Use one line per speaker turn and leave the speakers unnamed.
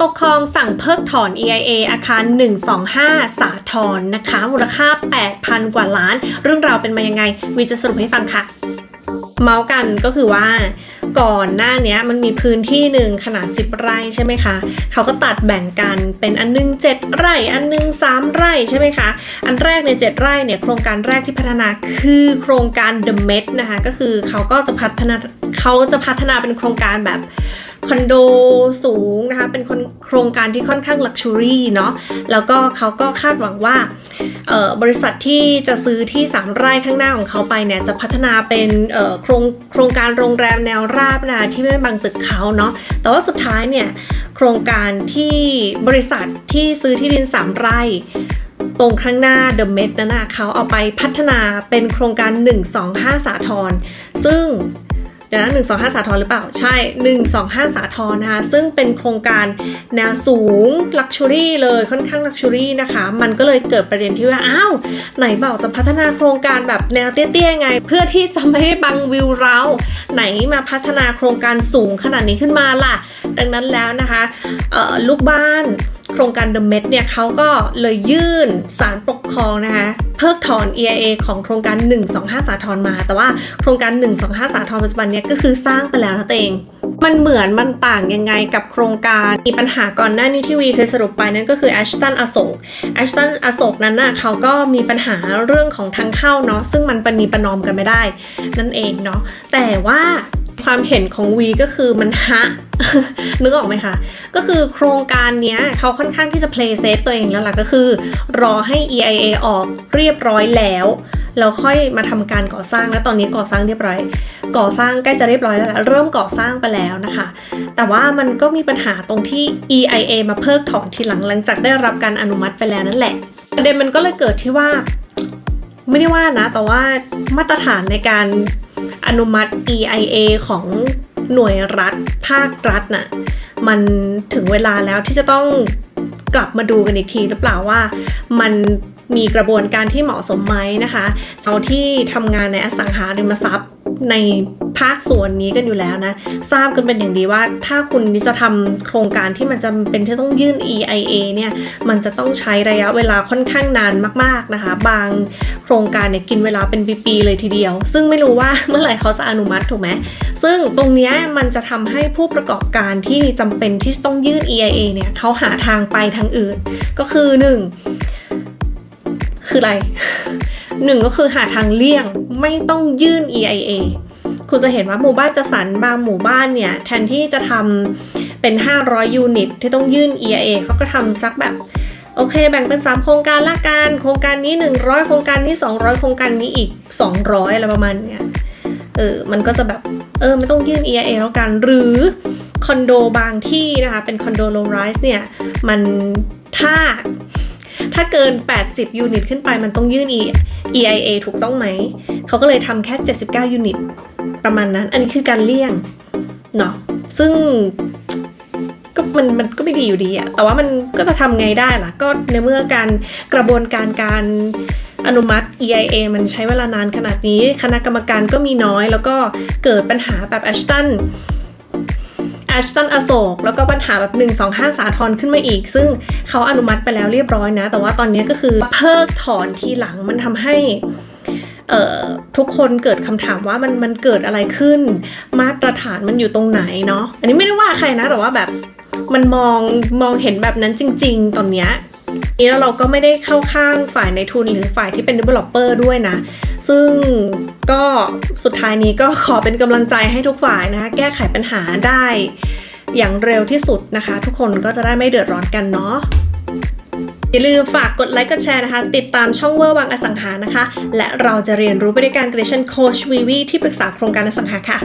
ปกครองสั่งเพิกถอน EIA อาคาร 125 สาทรนะคะ มูลค่า 8,000 กว่าล้าน เรื่องราวเป็นมายังไง วีจะสรุปให้ฟังค่ะ เมาส์กันก็คือว่าก่อนหน้านี้มันมีพื้นที่หนึ่งขนาด 10 ไร่ใช่ไหมคะ เขาก็ตัดแบ่งกันเป็นอันหนึง 7 ไร่ อันหนึง 3 ไร่ใช่ไหมคะ อันแรกใน 7 ไร่เนี่ยโครงการแรกที่พัฒนาคือโครงการ The Met นะคะ ก็คือเขาก็จะพัฒนาเขาจะพัฒนาเป็นโครงการแบบ คอนโดสูงนะคะ เป็นคนโครงการที่ค่อนข้างลักชัวรี่เนาะ แล้วก็เขาก็คาดหวังว่าบริษัทที่จะซื้อที่ 3 ไร่ข้างหน้าของเขาไปเนี่ยจะพัฒนาเป็นโครงโครงการโรงแรมแนวราบนะที่ไม่บังตึกเขาเนาะ แต่ว่าสุดท้ายเนี่ยโครงการที่บริษัทที่ซื้อที่ดิน 3 ไร่ตรงข้างหน้า The Met นั่นนะเขาเอาไปพัฒนาเป็นโครงการ 125สาทรซึ่ง เดี๋ยวนะ125สองห้าสาทรหรือเปล่า ใช่125สองห้าสาทรนะคะ ซึ่งเป็นโครงการแนวสูงลักชัวรี่เลยค่อนข้างลักชัวรี่นะคะ มันก็เลยเกิดประเด็นที่ว่า อ้าว ไหนบอกจะพัฒนาโครงการแบบแนวเตี้ยๆไง เพื่อที่จะไม่ให้บังวิวเรา ไหนมาพัฒนาโครงการสูงขนาดนี้ขึ้นมาล่ะ ดังนั้นแล้วนะคะลูกบ้าน โครงการ The Met เนี่ยเขาก็เลยยื่นสารปกครองนะคะเพิกถอน EIA ของโครงการ 125 สาทรมา แต่ว่าโครงการ 125 สาทรปัจจุบันเนี่ยก็คือสร้างไปแล้วนะตัวเอง มันเหมือนมันต่างยังไงกับโครงการมีปัญหาก่อนหน้านี้ที่วีเคยสรุปไปนั่นก็คือ Ashton อโศก Ashton อโศกนั้นน่ะเขาก็มีปัญหาเรื่องของทางเข้าเนาะซึ่งมันปณีประนอมกันไม่ได้ นั่นเองเนาะแต่ว่า ความเห็นของวีก็คือมันฮะ นึกออกไหมคะ ก็คือโครงการเนี้ยเขาค่อนข้างที่จะ play safe ตัวเองแล้วล่ะก็คือ รอให้ EIA ออกเรียบร้อยแล้วแล้วค่อยมาทำการก่อสร้างแล้วตอนนี้ก่อสร้างเรียบร้อย ก่อสร้างใกล้จะเรียบร้อยแล้ว เริ่มก่อสร้างไปแล้วนะคะ แต่ว่ามันก็มีปัญหาตรงที่ EIA มาเพิกถอนทีหลังหลังจากได้รับการอนุมัติไปแล้วนั่นแหละ ประเด็นมันก็เลยเกิดที่ว่า ไม่ได้ว่านะ แต่ว่ามาตรฐานในการ อนุมัติ EIA ของหน่วยรัฐ ภาครัฐน่ะมันถึงเวลาแล้วที่จะต้องกลับมาดูกันอีกทีหรือเปล่าว่ามันมีกระบวนการที่เหมาะสมไหมนะคะเอาที่ทำงานในอสังหาริมทรัพย์ใน ภาคส่วนนี้กันอยู่แล้วนะ ทราบกันเป็นอย่างดีว่าถ้าคุณจะทำโครงการที่มันจำเป็นที่ต้องยื่น EIA เนี่ยมันจะต้องใช้ระยะเวลาค่อนข้างนานมากๆนะคะ บางโครงการเนี่ยกินเวลาเป็นปีๆเลยทีเดียว ซึ่งไม่รู้ว่าเมื่อไหร่เขาจะอนุมัติถูกไหมซึ่งตรงนี้มันจะทำให้ผู้ประกอบการที่จำเป็นที่ต้องยื่น EIA เนี่ยเขาหาทางไปทางอื่น ก็คือ 1 คืออะไรหนึ่งก็คือหาทางเลี่ยงไม่ต้องยื่น EIA คุณจะเห็นว่าหมู่บ้านจัดสรรบางหมู่บ้านเนี่ยแทนที่จะทำเป็น 500 ยูนิต ที่ต้องยื่น EIA เขาก็ทำสักแบบโอเค แบ่งเป็น 3 โครงการละกัน โครงการนี้ 100 โครงการนี้ 200 โครงการนี้อีก 200 อะไรประมาณเนี้ย เออ มันก็จะแบบ เออ ไม่ต้องยื่น EIA แล้วกัน หรือคอนโดบางที่นะคะ เป็นคอนโด low rise เนี่ย มันถ้า ถ้าเกิน 80 ยูนิตขึ้นไปมันต้องยื่น EIA ถูกต้องไหม เขาก็เลยทำแค่ 79 ยูนิต ประมาณนั้น อันนี้คือการเลี่ยง เนาะ ซึ่งก็มันมันก็ไม่ดีอยู่ดีอะแต่ว่ามันก็จะทำไงได้ล่ะ ก็ในเมื่อการกระบวนการการอนุมัติ EIA มันใช้เวลานานขนาดนี้ คณะกรรมการก็มีน้อย แล้วก็เกิดปัญหาแบบ Ashton แอชตันอโศกแล้วก็ปัญหาแบบ1 2 5สาทรขึ้นมาอีก ซึ่งเขาอนุมัติไปแล้วเรียบร้อยนะ แต่ว่าตอนนี้ก็คือเพิกถอนทีหลังมันทำให้ทุกคนเกิดคำถามว่ามันมันเกิดอะไรขึ้น มาตรฐานมันอยู่ตรงไหนเนาะอันนี้ไม่ได้ว่าใครนะแต่ว่าแบบมันมองมองเห็นแบบนั้นจริง ๆ ตอนเนี้ยนี่แล้วเราก็ไม่ได้เข้าข้างฝ่ายในทุนหรือฝ่ายที่เป็น developer ด้วยนะ ซึ่งก็สุดท้ายนี้ก็ขอเป็นกำลังใจให้ทุกฝ่ายนะคะ แก้ไขปัญหาได้อย่างเร็วที่สุดนะคะ ทุกคนก็จะได้ไม่เดือดร้อนกันเนาะอย่าลืมฝากกดไลค์กดแชร์นะคะ ติดตามช่องเวอร์วังอสังหานะคะ และเราจะเรียนรู้ไปด้วยการ Creation Coach วีวีที่ปรึกษาโครงการอสังหาค่ะ